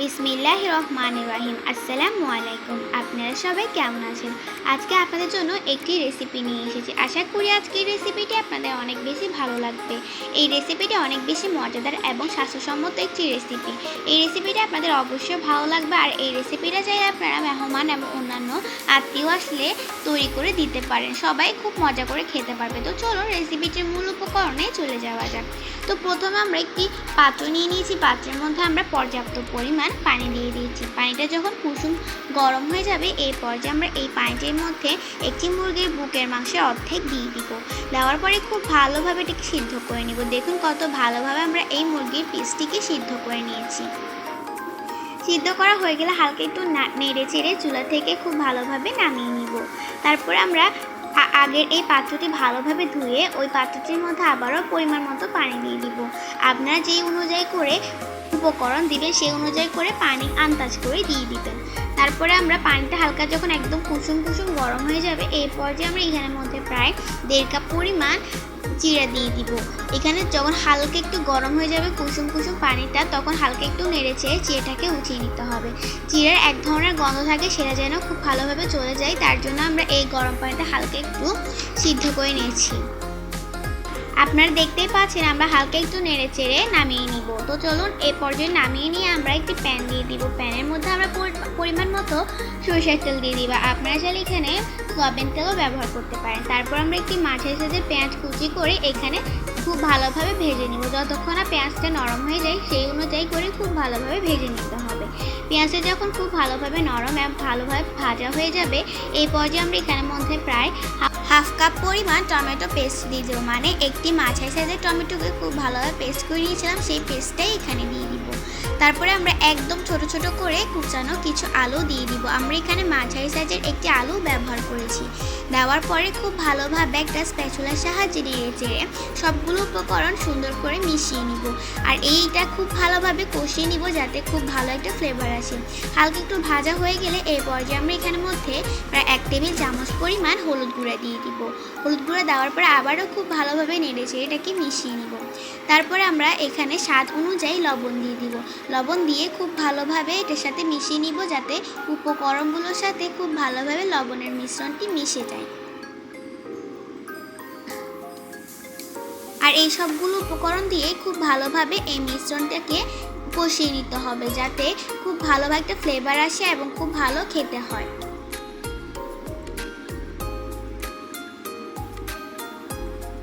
বিসমিল্লাহ রহমান রাহিম আসসালামু আলাইকুম আপনারা সবাই কেমন আছেন? আজকে আপনাদের জন্য একটি রেসিপি নিয়ে এসেছি। আশা করি আজকের রেসিপিটি আপনাদের অনেক বেশি ভালো লাগবে। এই রেসিপিটি অনেক বেশি মজাদার এবং স্বাস্থ্যসম্মত একটি রেসিপি এই রেসিপিটি আপনাদের অবশ্যই ভালো লাগবে আর এই রেসিপিটা চাইলে আপনারা মেহমান এবং অন্যান্য আত্মীয় আসলে তৈরি করে দিতে পারেন। সবাই খুব মজা করে খেতে পারবে। তো চলো রেসিপিটির মূল উপকরণে চলে যাওয়া যাক। তো প্রথমে আমরা একটি পাত্র নিয়ে নিয়েছি। পাত্রের মধ্যে আমরা পর্যাপ্ত পরিমাণ পানি দিয়ে দিয়েছি। পানিটা যখন কুসুম গরম হয়ে যাবে এই পর্যায়ে আমরা এই পানিটির মধ্যে একটি মুরগির বুকের মাংসের অর্ধেক দিয়ে দিব। দেওয়ার পরে খুব ভালোভাবে এটিকে সিদ্ধ করে নিব। দেখুন কত ভালোভাবে আমরা এই মুরগির পিসটিকে সিদ্ধ করে নিয়েছি। সিদ্ধ করা হয়ে গেলে হালকা একটু নেড়ে চেড়ে চুলা থেকে খুব ভালোভাবে নামিয়ে নিব। তারপর আমরা আগের এই পাত্রটি ভালোভাবে ধুয়ে ওই পাত্রটির মধ্যে আবারও পরিমাণ মতো পানি দিয়ে দিব। আপনারা যেই অনুযায়ী করে উপকরণ দিবেন, সেই অনুযায়ী করে পানি আন্দাজ করে দিয়ে দিবেন। তারপরে আমরা পানিটা হালকা যখন একদম কুসুম কুসুম গরম হয়ে যাবে এই পর্যায়ে আমরা এখানের মধ্যে প্রায় দেড় কাপ পরিমাণ জিরা দিয়ে দিব। এখানে যখন হালকা একটু গরম হয়ে যাবে কুসুম কুসুম পানিটা, তখন হালকা একটু নেড়ে চেড়ে চিড়াটাকে উঠিয়ে নিতে হবে। চিড়ার এক ধরনের গন্ধ থাকে, সেটা যেন খুব ভালোভাবে চলে যায়, তার জন্য আমরা এই গরম পানিটা হালকা একটু সিদ্ধ করে নিয়েছি। আপনারা দেখতেই পাচ্ছেন আমরা হালকা একটু নেড়ে চেড়ে নামিয়ে নিব। তো চলুন এ পর্যায়ে নামিয়ে নিয়ে আমরা একটি প্যান দিয়ে দিব। প্যানের মধ্যে আমরা পরিমাণ মতো সরিষার তেল দিয়ে দিব। আপনারা চাইলে এখানে সয়াবিন তেলও ব্যবহার করতে পারেন। তারপর আমরা একটি মাছের সাথে পেঁয়াজ কুচি করে এখানে খুব ভালোভাবে ভেজে নিব। যতক্ষণ না পেঁয়াজটা নরম হয়ে যায়, সেই অনুযায়ী করে খুব ভালোভাবে ভেজে নিতে হবে। পেঁয়াজটা যখন খুব ভালোভাবে নরম এবং ভালোভাবে ভাজা হয়ে যাবে, এই পর্যায়ে আমরা এখানের মধ্যে প্রায় হাফ- কাপ পরিমাণ টমেটো পেস্ট দিয়ে দেবো। মানে একটি মাছের সাইজের টমেটোকে খুব ভালোভাবে পেস্ট করে নিয়েছিলাম, সেই পেস্টটাই এখানে দিয়ে তারপরে আমরা একদম ছোট ছোট করে কুচানো কিছু আলু দিয়ে দিব। আমরা এখানে মাঝারি সাইজের একটি আলু ব্যবহার করেছি। দেওয়ার পরে খুব ভালোভাবে একটা স্প্যাচুলার সাহায্যে নেড়ে চেড়ে সবগুলো উপকরণ সুন্দর করে মিশিয়ে নিব। আর এইটা খুব ভালোভাবে কষিয়ে নিব যাতে খুব ভালো একটা ফ্লেভার আসে। হালকা একটু ভাজা হয়ে গেলে এই পর্যায়ে আমরা এখানের মধ্যে প্রায় এক টেবিল চামচ পরিমাণ হলুদ গুঁড়া দিয়ে দিব। হলুদ গুঁড়া দেওয়ার পরে আবারও খুব ভালোভাবে নেড়েছে এটাকে মিশিয়ে নিব। তারপরে আমরা এখানে স্বাদ অনুযায়ী লবণ দিয়ে দিব। লবণ দিয়ে খুব ভালোভাবে এটার সাথে মিশিয়ে নিব যাতে উপকরণগুলোর সাথে খুব ভালোভাবে লবণের মিশ্রণটি মিশে যায়। আর এই সবগুলো উপকরণ দিয়ে খুব ভালোভাবে এই মিশ্রণটাকে কষিয়ে নিতে হবে যাতে খুব ভালোভাবে একটা ফ্লেভার আসে এবং খুব ভালো খেতে হয়।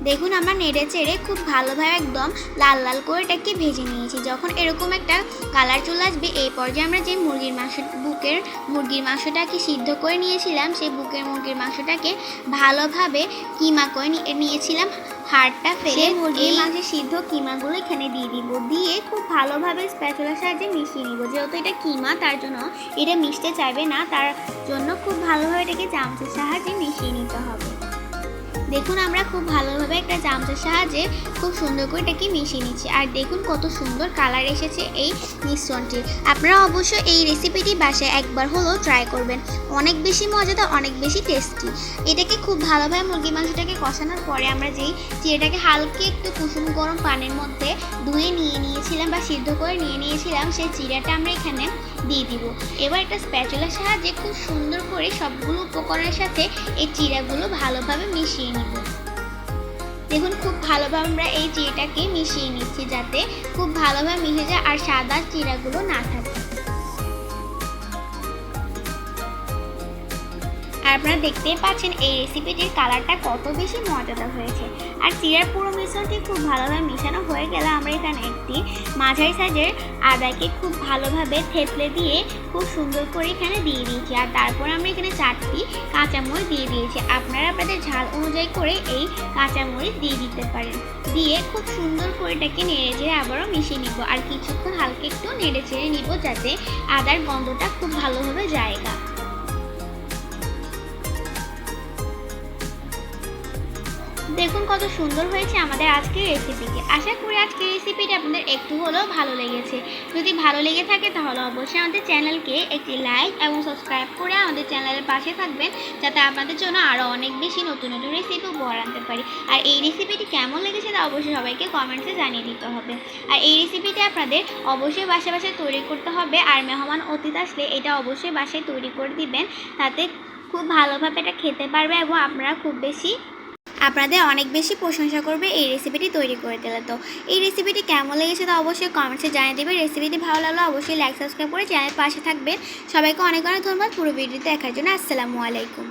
দেখুন আমরা নেড়ে চেড়ে খুব ভালোভাবে একদম লাল লাল করে এটাকে ভেজে নিয়েছি। যখন এরকম একটা কালার চলে আসবে এই পর্যায়ে আমরা যে মুরগির মাংস বুকের মুরগির মাংসটাকে সিদ্ধ করে নিয়েছিলাম সেই বুকের মুরগির মাংসটাকে ভালোভাবে কিমা করে নিয়ে- নিয়েছিলাম। হাড়টা ফেলে মুরগির মাংসের সিদ্ধ কিমাগুলো এখানে দিয়ে দিব। দিয়ে খুব ভালোভাবে স্প্যাচুলার সাহায্যে মিশিয়ে নিব। যেহেতু এটা কিমা তার জন্য এটা মিশতে চাইবে না। তার জন্য খুব ভালোভাবে এটাকে চামচের সাহায্যে মিশিয়ে দেখুন আমরা খুব ভালোভাবে একটা চামচের সাহায্যে খুব সুন্দর করে এটাকে মিশিয়ে নিচ্ছি। আর দেখুন কত সুন্দর কালার এসেছে এই মিশ্রণটি আপনারা অবশ্যই এই রেসিপিটি বাসায় একবার হলেও ট্রাই করবেন। অনেক বেশি মজাদার, অনেক বেশি টেস্টি এটাকে খুব ভালোভাবে মুরগি মাংসটাকে কষানোর পরে আমরা যেই চিড়েটাকে হালকা একটু কুসুম গরম পানির মধ্যে ধুয়ে নিয়ে নিয়েছিলাম বা সিদ্ধ করে নিয়ে নিয়েছিলাম, সেই চিড়াটা আমরা এখানে দিয়ে দিব। এবার একটা স্প্যাচুলার সাহায্যে খুব সুন্দর করে সবগুলো উপকরণের সাথে এই চিড়াগুলো ভালোভাবে মিশিয়ে নিব। দেখুন, খুব ভালোভাবে আমরা এই চিড়াটাকে মিশিয়ে নিচ্ছি যাতে খুব ভালোভাবে মিশে যায় আর সাদা চিড়াগুলো না থাকে। আপনারা দেখতেই পাচ্ছেন এই রেসিপিটির কালারটা কত বেশি মজাদার হয়েছে। আর চিড়ার পুরো মিশ্রণটি খুব ভালোভাবে মেশানো হয়ে গেলে আমরা এখানে একটি মাঝারি সাইজের আদাকে খুব ভালোভাবে থেতলে দিয়ে খুব সুন্দর করে এখানে দিয়ে দিয়েছি। আর তারপর আমরা এখানে চারটি কাঁচামরিচ দিয়ে দিয়েছি। আপনারা আপনাদের ঝাল অনুযায়ী করে এই কাঁচামরিচ দিয়ে দিতে পারেন। দিয়ে খুব সুন্দর করে এটাকে নেড়ে চেড়ে আবারও মিশিয়ে নিব। আর কিছুক্ষণ হালকা একটু নেড়ে চেড়ে নিব যাতে আদার গন্ধটা খুব ভালোভাবে জায়গা দেখুন কত সুন্দর হয়েছে আমাদের আজকের রেসিপিটি আশা করি আজকের রেসিপিটি আপনাদের একটু হলেও ভালো লেগেছে। যদি ভালো লেগে থাকে তাহলে অবশ্যই আমাদের চ্যানেলকে একটি লাইক এবং সাবস্ক্রাইব করে আমাদের চ্যানেলের পাশে থাকবেন, যাতে আপনাদের জন্য আরও অনেক বেশি নতুন নতুন রেসিপি উপহার আনতে পারি। আর এই রেসিপিটি কেমন লেগেছে তা অবশ্যই সবাইকে কমেন্টসে জানিয়ে দিতে হবে। আর এই রেসিপিটি আপনাদের অবশ্যই বাসায় বাসায় তৈরি করতে হবে। আর মেহমান অতীত আসলে এটা অবশ্যই বাসায় তৈরি করে দিবেন। তাতে খুব ভালোভাবে এটা খেতে পারবে এবং আপনারা খুব বেশি আপনাদের অনেক বেশি প্রশংসা করবে এই রেসিপিটি তৈরি করে দিলে। তো এই রেসিপিটি কেমন লেগেছে তা অবশ্যই কমেন্টসে জানিয়ে দেবে। রেসিপিটি ভালো লাগল অবশ্যই লাইক সাবস্ক্রাইব করে চ্যানেল পাশে থাকবেন। সবাইকে অনেক অনেক ধন্যবাদ পুরো ভিডিওতে দেখার জন্য। আসসালামু আলাইকুম।